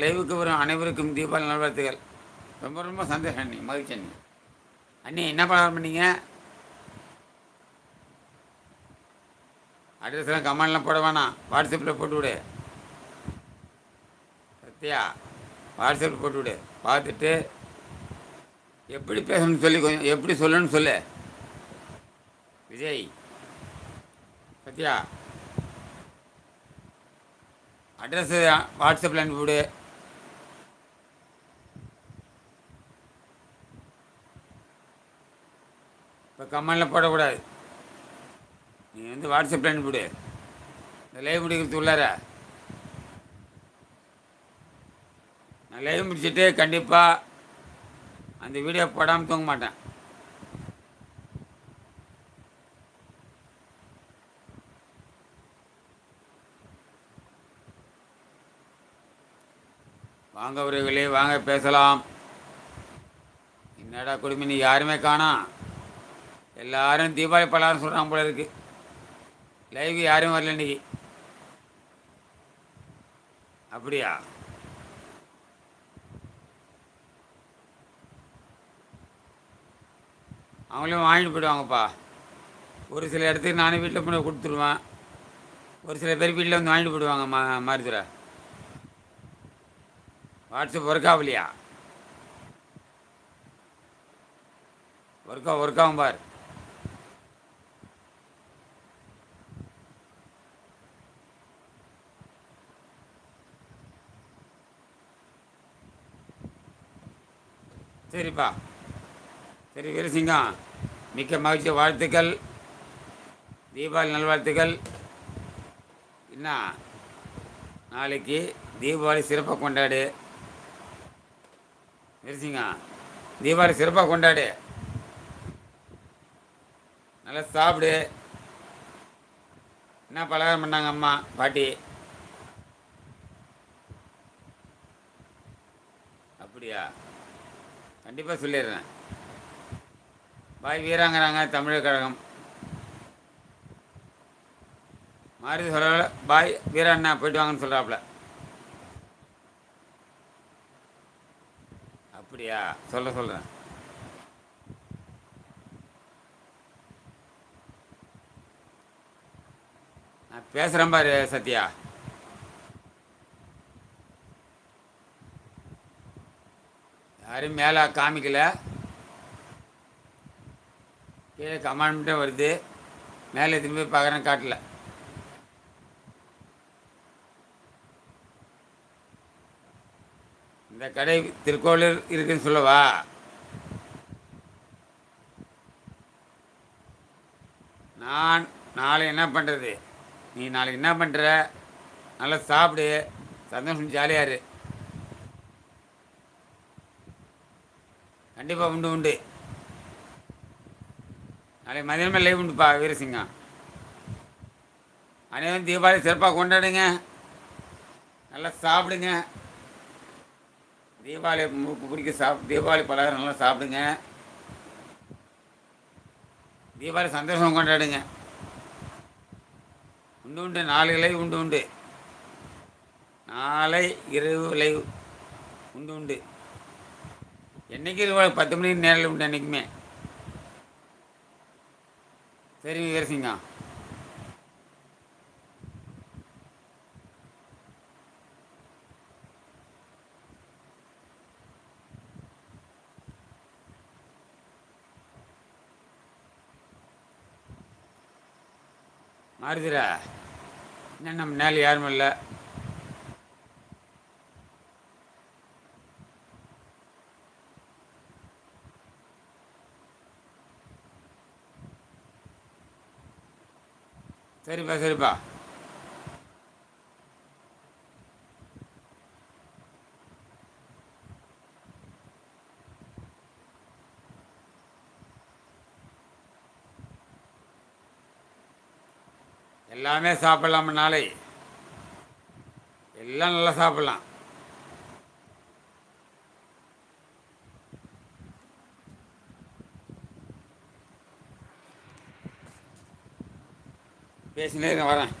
லைவுக்கு வரும் அனைவருக்கும் தீபாவளி நல்வாழ்த்துகள். ரொம்ப ரொம்ப சந்தோஷம் அண்ணி. மகிழ்ச்சி அண்ணி. அண்ணி என்ன பலகாரம் பண்ணீங்க? அட்ரஸ்லாம் கமெண்ட்லாம் போட வேணாம். வாட்ஸ்அப்பில் போட்டு விடு சத்யா வாட்ஸ்அப்பில் போட்டு விடு பார்த்துட்டு எப்படி பேசணும்னு சொல்லி கொஞ்சம் எப்படி சொல்லணும்னு சொல்லு. விஜய் சத்யா. அட்ரஸ் வாட்ஸ்அப்பில் அனுப்பிவிடு. கமெண்டில் போடக்கூடாது. நீ வந்து வாட்ஸ்அப்பில் அனுப்பிவிடு. இந்த லைவ் முடிக்கிறது உள்ளார. நான் லைவ் முடிச்சுட்டு கண்டிப்பாக அந்த வீடியோ போடாமல் தூங்க மாட்டேன். வாங்க உறவுகளே வாங்க பேசலாம். என்னடா குடும்பம் நீ யாருமே காணாம். எல்லாரும் தீபாவளி பலகாரம் சொல்கிறாங்க போல இருக்கு. லைவ் யாரும் வரல இன்னைக்கு. அப்படியா? அவங்களும் வாங்கிட்டு போயிடுவாங்கப்பா. ஒரு சில இடத்துக்கு நானே வீட்டில் போய் கொடுத்துருவேன். ஒரு சில பேர் வீட்டில் வந்து வாங்கிட்டு போயிடுவாங்க மா மருத்துவரை வாட்ஸ்அப் ஒர்க் ஆகலையா? ஒர்க் ஒர்க் ஆகும் பார். சரிப்பா. சரி வீரசிங்கம் மிக்க மகிழ்ச்சி வாழ்த்துக்கள். தீபாவளி நல்வாழ்த்துக்கள். என்ன? நாளைக்கு தீபாவளி சிறப்பாக கொண்டாடு. வீரசிங்கம் தீபாவளி சிறப்பாக கொண்டாடு. நல்லா சாப்பிடு. என்ன பலகாரம் பண்ணாங்க அம்மா பாட்டி? அப்படியா? கண்டிப்பாக சொல்லிடுறேன். பாய் வீராங்கிறாங்க தமிழக கழகம். மாறி சொல்ல பாய் வீரண்ணா போயிட்டு வாங்கன்னு சொல்கிறாப்புல அப்படியா? சொல்ல சொல்கிறேன் நான் பேசுகிறேன் பாரு சத்யா. யாரும் மேலே காமிக்கல. கீழே கமாண்ட் வருது. மேலே திரும்பி பார்க்குறேன் காட்டல. இந்த கடை திருக்கோளூர் இருக்குன்னு சொல்லவா? நான் நாளை என்ன பண்ணுறது நீ நாளைக்கு என்ன பண்ணுற நல்லா சாப்பிடு. சந்தோஷம் ஜாலியாக இரு. கண்டிப்பாக உண்டு உண்டு. நாளைக்கு மதியானமே லைவ் உண்டுப்பா வீரசிங்கம். அனைவரும் தீபாவளி சிறப்பாக கொண்டாடுங்க. நல்லா சாப்பிடுங்க. தீபாவளி பிடிக்க சாப் தீபாவளி பலகாரம் நல்லா சாப்பிடுங்க. தீபாவளி சந்தோஷம் கொண்டாடுங்க. உண்டு உண்டு. நாலு லைவ் உண்டு உண்டு. நாளை இரவு லைவ் உண்டு உண்டு. என்னைக்கு இரவு பத்து மணிக்கு நேரில் உண்டு என்றைக்குமே சரி வீரசிங்கம் மாறுதுரா என்ன நம்ம நேரில் யாரும் இல்லை. சரிப்பா சரிப்பா. எல்லாமே சாப்பிடலாம் நாளை? எல்லாம் நல்லா சாப்பிடலாம். பேசினே இருங்க வரேன்